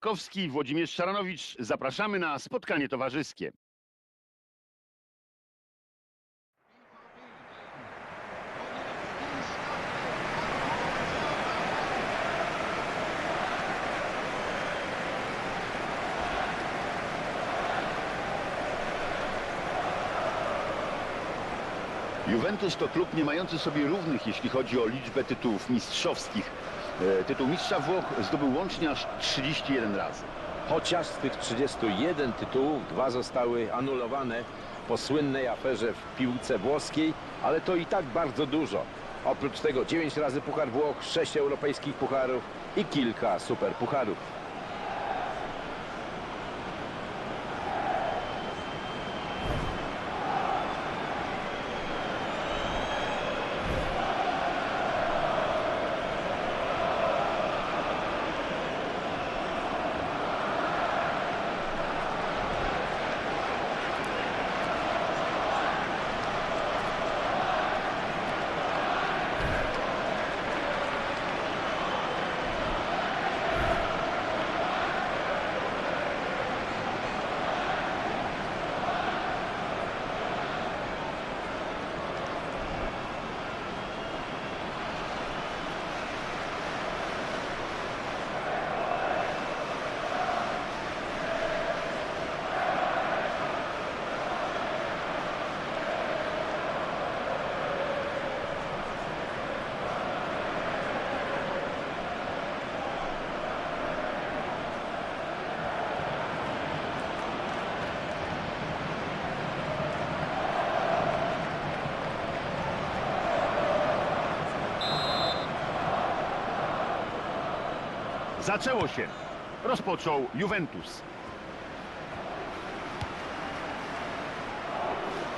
Kowski, Włodzimierz Szaranowicz. Zapraszamy na spotkanie towarzyskie. Juventus to klub nie mający sobie równych, jeśli chodzi o liczbę tytułów mistrzowskich. E, Tytuł mistrza Włoch zdobył łącznie aż 31 razy. Chociaż z tych 31 tytułów dwa zostały anulowane po słynnej aferze w piłce włoskiej, ale to i tak bardzo dużo. Oprócz tego 9 razy Puchar Włoch, 6 europejskich pucharów i kilka superpucharów. Zaczęło się. Rozpoczął Juventus.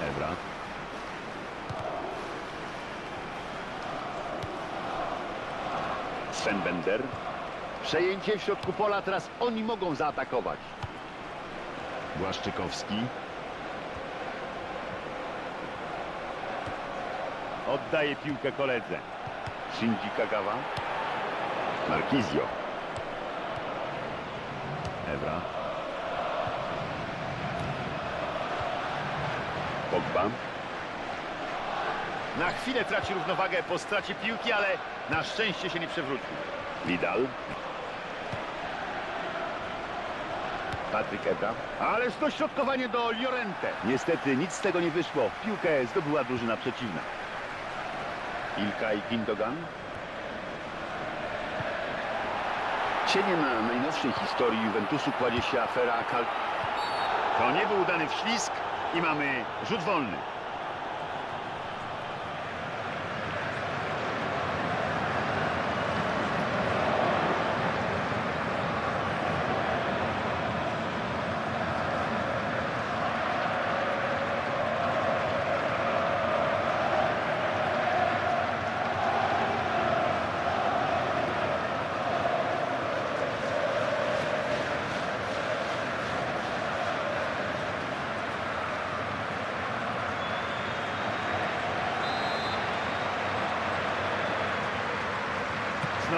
Ebra. Sven Bender. Przejęcie w środku pola, teraz oni mogą zaatakować. Błaszczykowski. Oddaje piłkę koledze. Shinji Kagawa. Marquizio. Ebra. Pogba. Na chwilę traci równowagę po stracie piłki, ale na szczęście się nie przewrócił. Vidal. Patryk Ebra. Ależ to środkowanie do Llorente. Niestety nic z tego nie wyszło. Piłkę zdobyła drużyna przeciwna. Ilkay Gindogan. Cieniem na najnowszej historii Juventusu kładzie się afera Kal... To nie był udany wślizg i mamy rzut wolny.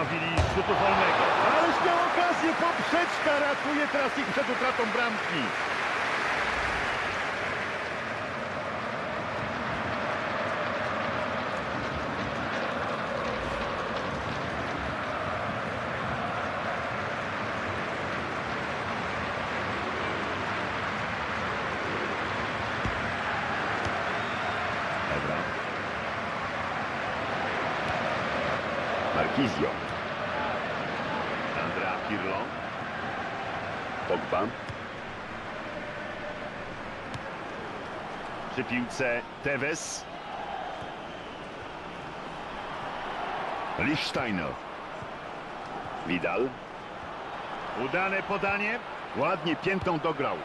Z rzutu wolnego. Ależ miał okazję, poprzeczka ratuje teraz ich przed utratą bramki. Ebra. Marquizio. Andrea Pirlo. Pogba. Przy piłce Tevez. Lichsteiner. Vidal. Udane podanie. Ładnie piętą dograł.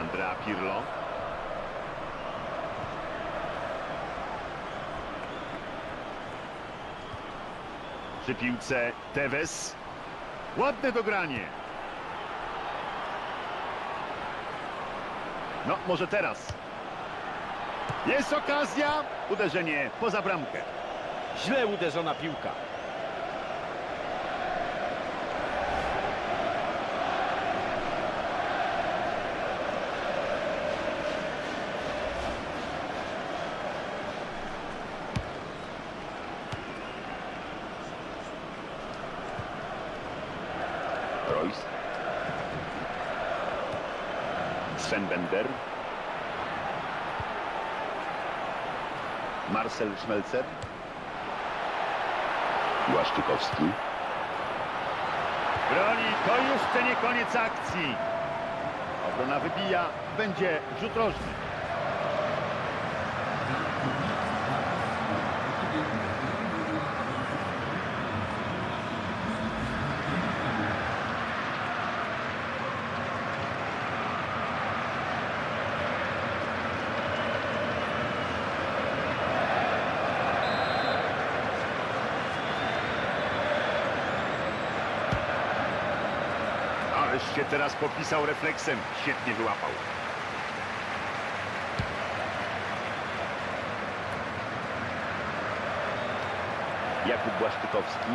Andrea Pirlo. Przy piłce Tevez. Ładne dogranie. No, może teraz. Jest okazja. Uderzenie poza bramkę. Źle uderzona piłka. Sven Bender. Marcel Schmelzer. Błaszczykowski. Broni, to jeszcze nie koniec akcji. Obrona wybija, będzie rzut rożny. Ależ się teraz popisał refleksem. Świetnie wyłapał. Jakub Błaszczykowski.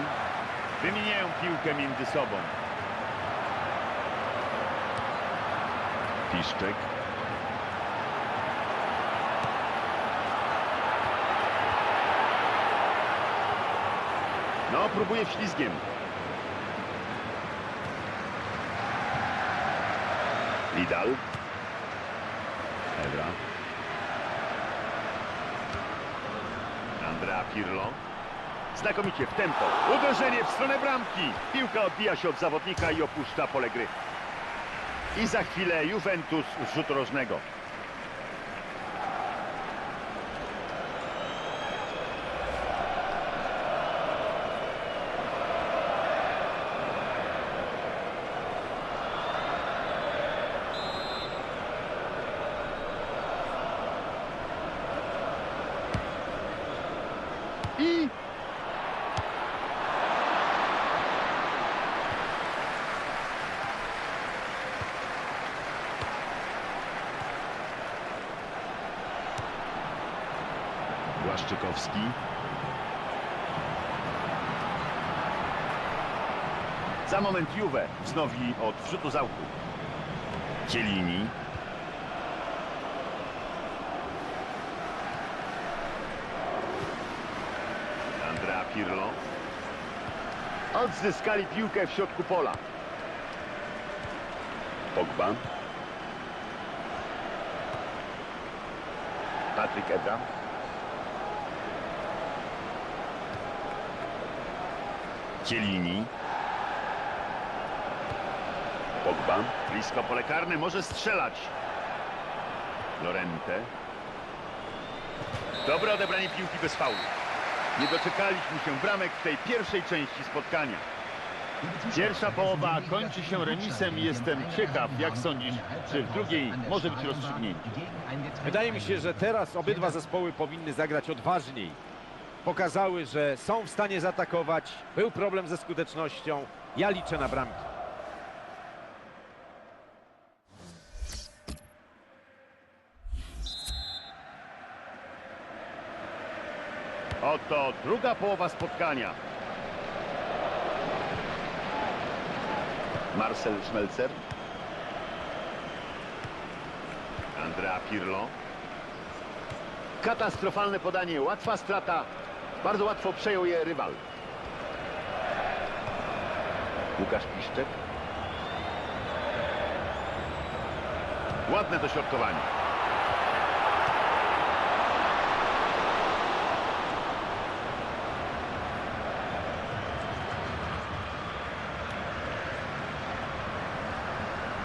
Wymieniają piłkę między sobą. Piszczek. No, próbuje ślizgiem. Lidal. Ebra. Andrea Pirlo. Znakomicie w tempo. Uderzenie w stronę bramki. Piłka odbija się od zawodnika i opuszcza pole gry. I za chwilę Juventus z rzutu rożnego. Błaszczykowski. Za moment Juve wznowi od wrzutu z autu. Cielini. Andrea Pirlo. Odzyskali piłkę w środku pola. Pogba. Patryk Ebra. Cielini. Pogba. Blisko pole karne, może strzelać. Lorente. Dobre odebranie piłki bez faulu. Nie doczekaliśmy się bramek w tej pierwszej części spotkania. Pierwsza połowa kończy się remisem jestem ciekaw, jak sądzisz, czy w drugiej może być rozstrzygnięcie. Wydaje mi się, że teraz obydwa zespoły powinny zagrać odważniej. Pokazały, że są w stanie zaatakować. Był problem ze skutecznością. Ja liczę na bramki. Oto druga połowa spotkania. Marcel Schmelzer. Andrea Pirlo. Katastrofalne podanie, łatwa strata. Bardzo łatwo przejął je rywal. Łukasz Piszczek. Ładne dośrodkowanie.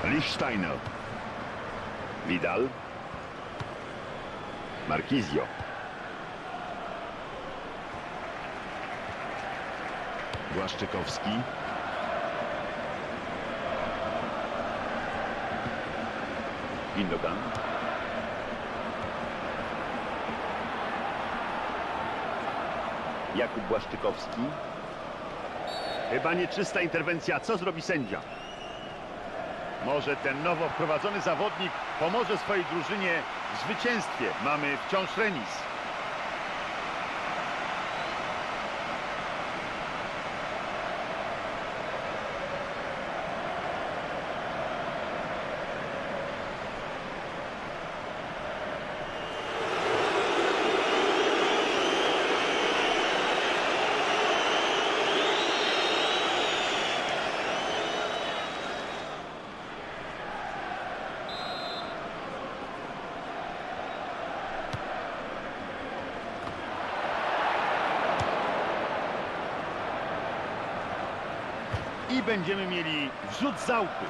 Lichsteiner. Vidal. Marquizio. Błaszczykowski. Gindogan. Jakub Błaszczykowski. Chyba nieczysta interwencja. Co zrobi sędzia? Może ten nowo wprowadzony zawodnik pomoże swojej drużynie w zwycięstwie. Mamy wciąż remis. Będziemy mieli wrzut z autu.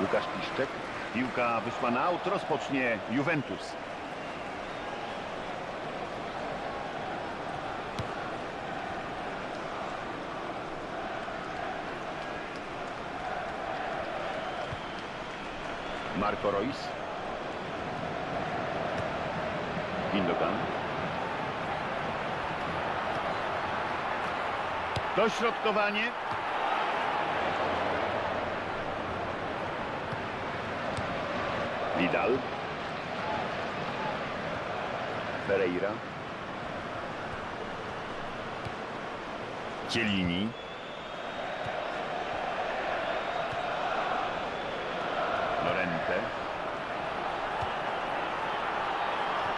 Łukasz Piszczek. Piłka wyszła na aut, rozpocznie Juventus. Marco Reus. Gindogan. Dośrodkowanie. Vidal. Pereira. Cielini. Lorente.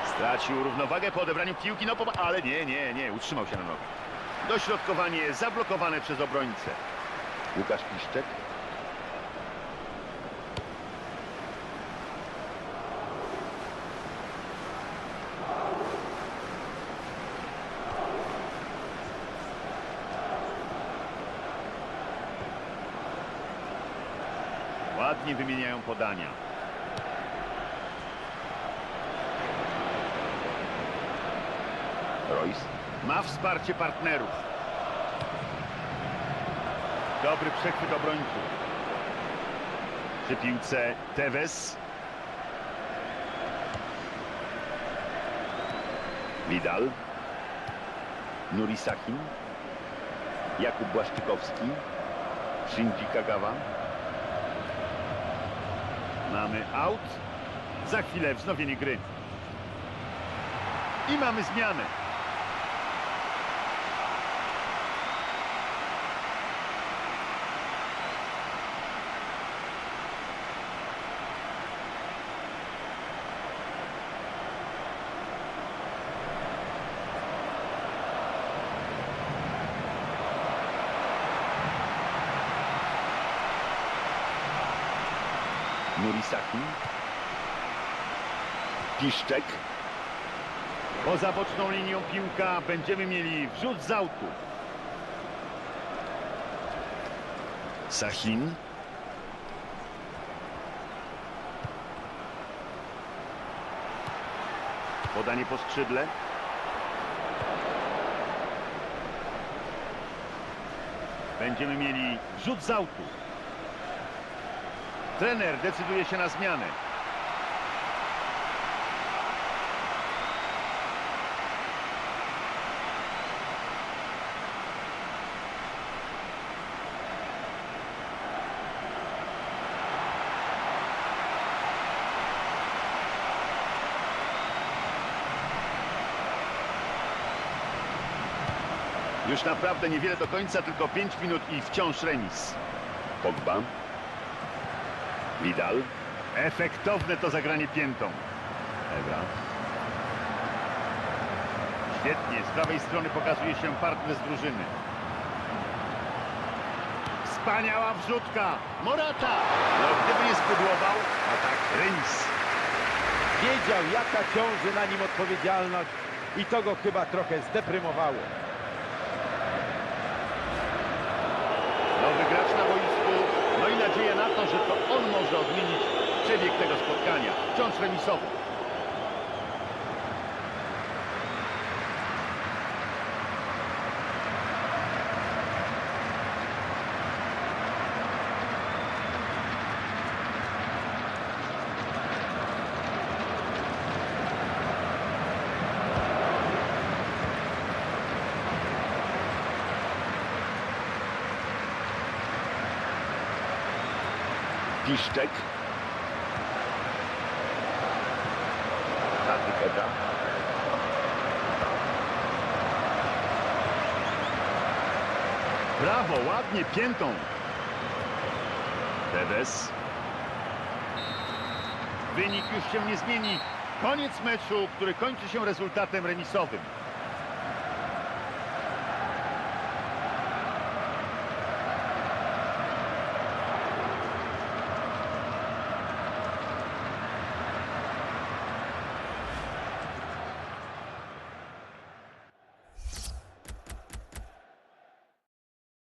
Stracił równowagę po odebraniu piłki, no ale nie, nie, nie, utrzymał się na nogach. Dośrodkowanie zablokowane przez obrońcę. Łukasz Piszczek. Ładnie wymieniają podania. Ma wsparcie partnerów. Dobry przechwyt obrońców. Przy piłce Tevez. Vidal. Nuri Sakin. Jakub Błaszczykowski. Shinji Kagawa. Mamy out. Za chwilę wznowienie gry. I mamy zmianę. Nuri Sakin. Piszczek. Poza boczną linią piłka będziemy mieli wrzut z autu. Sachin. Podanie po skrzydle. Będziemy mieli wrzut z autu. Trener decyduje się na zmianę. Już naprawdę niewiele do końca, tylko 5 minut i wciąż remis. Pogba. Vidal. Efektowne to zagranie piętą. Ebra. Świetnie, z prawej strony pokazuje się partner z drużyny. Wspaniała wrzutka. Morata. No gdyby nie spudłował, a tak remis. Wiedział, jaka ciąży na nim odpowiedzialność i to go chyba trochę zdeprymowało. Nowy gracz na boisku. No i nadzieja na to, że to on może odmienić przebieg tego spotkania. Wciąż remisowy. Piszczek. Patryk Eda. Brawo, ładnie, piętą. Tevez. Wynik już się nie zmieni. Koniec meczu, który kończy się rezultatem remisowym.